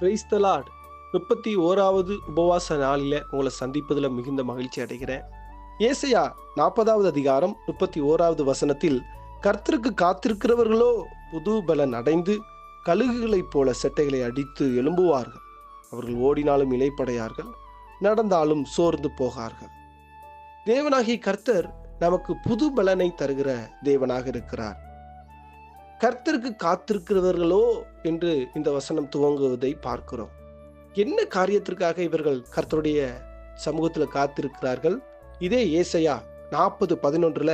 Praise the Lord முப்பத்தி ஓராவது உபவாச நாளில் உங்களை சந்திப்பதில் மிகுந்த மகிழ்ச்சி அடைகிறேன். ஏசையா நாற்பதாவது அதிகாரம் முப்பத்தி ஓராவது வசனத்தில் கர்த்தருக்கு காத்திருக்கிறவர்களோ புது பலன் அடைந்து கழுகுகளைப் போல செட்டைகளை அடித்து எழும்புவார்கள். அவர்கள் ஓடினாலும் இலைப்படையார்கள் நடந்தாலும் சோர்ந்து போகார்கள். தேவனாகிய கர்த்தர் நமக்கு புது பலனை தருகிற தேவனாக இருக்கிறார். கர்த்தருக்கு காத்திருக்கிறவர்களோ என்று இந்த வசனம் துவங்குவதை பார்க்கிறோம். என்ன காரியத்திற்காக இவர்கள் கர்த்தருடைய சமூகத்தில் காத்திருக்கிறார்கள்? இதே ஏசையா நாற்பது பதினொன்றுல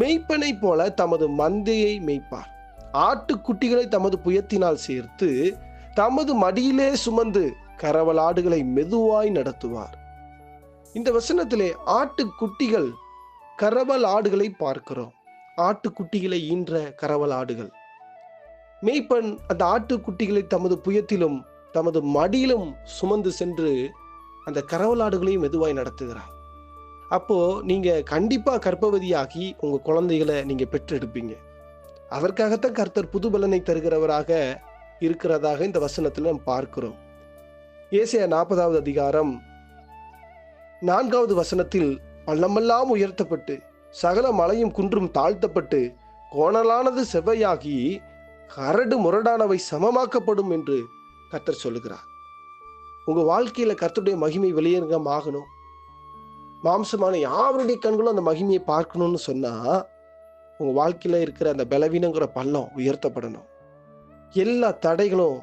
மெய்ப்பனை போல தமது மந்தையை மெய்ப்பார். ஆட்டுக்குட்டிகளை தமது புயத்தினால் சேர்த்து தமது மடியிலே சுமந்து கரவல் ஆடுகளை மெதுவாய் நடத்துவார். இந்த வசனத்திலே ஆட்டுக்குட்டிகள் கரவல் ஆடுகளை பார்க்கிறோம். ஆட்டுக்குட்டிகளை ஈன்ற கரவல் ஆடுகள். மேய்ப்பன் அந்த ஆட்டுக்குட்டிகளை தமது புயத்திலும் தமது மடியிலும் சுமந்து சென்று அந்த கரவலாடுகளையும் மெதுவாய் நடத்துகிறார். அப்போ நீங்க கண்டிப்பா கர்ப்பவதியாகி உங்க குழந்தைகளை நீங்க பெற்றெடுப்பீங்க. அதற்காகத்தான் கர்த்தர் புது பலனை தருகிறவராக இருக்கிறதாக இந்த வசனத்தில் நாம் பார்க்கிறோம். ஏசியா நாற்பதாவது அதிகாரம் நான்காவது வசனத்தில் பள்ளமெல்லாம் உயர்த்தப்பட்டு சகல மலையும் குன்றும் தாழ்த்தப்பட்டு கோணலானது செவ்வையாகி கரடு முரடானவை சமமாக்கப்படும் என்று கர்த்தர் சொல்லுகிறார். உங்க வாழ்க்கையில கர்த்தருடைய மகிமை வெளியரங்கம் ஆகணும் மாம்சமான யாருடைய கண்களும் அந்த மகிமையை பார்க்கணும்னு சொன்னா உங்க வாழ்க்கையில இருக்கிற அந்த பலவீனங்கிற பள்ளம் உயர்த்தப்படணும். எல்லா தடைகளும்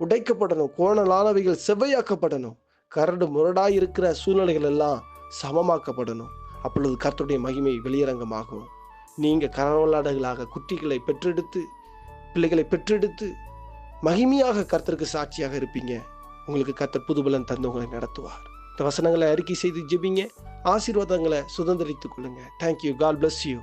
உடைக்கப்படணும். கோணலானவைகள் செவ்வையாக்கப்படணும். கரடு முரடாய் இருக்கிற சூழ்நிலைகள் எல்லாம் சமமாக்கப்படணும். அப்பொழுது கர்த்தருடைய மகிமை வெளியரங்கமாகும். நீங்கள் கரவலாடுகளாக குட்டிகளை பெற்றெடுத்து பிள்ளைகளை பெற்றெடுத்து மகிமையாக கர்த்தருக்கு சாட்சியாக இருப்பீங்க. உங்களுக்கு கர்த்தர் புதுபலன் தந்து உங்களை நடத்துவார். இந்த வசனங்களை அறிக்கை செய்து ஜெபிங்க. ஆசீர்வாதங்களை சுதந்திரித்துக் கொள்ளுங்க. Thank you God bless you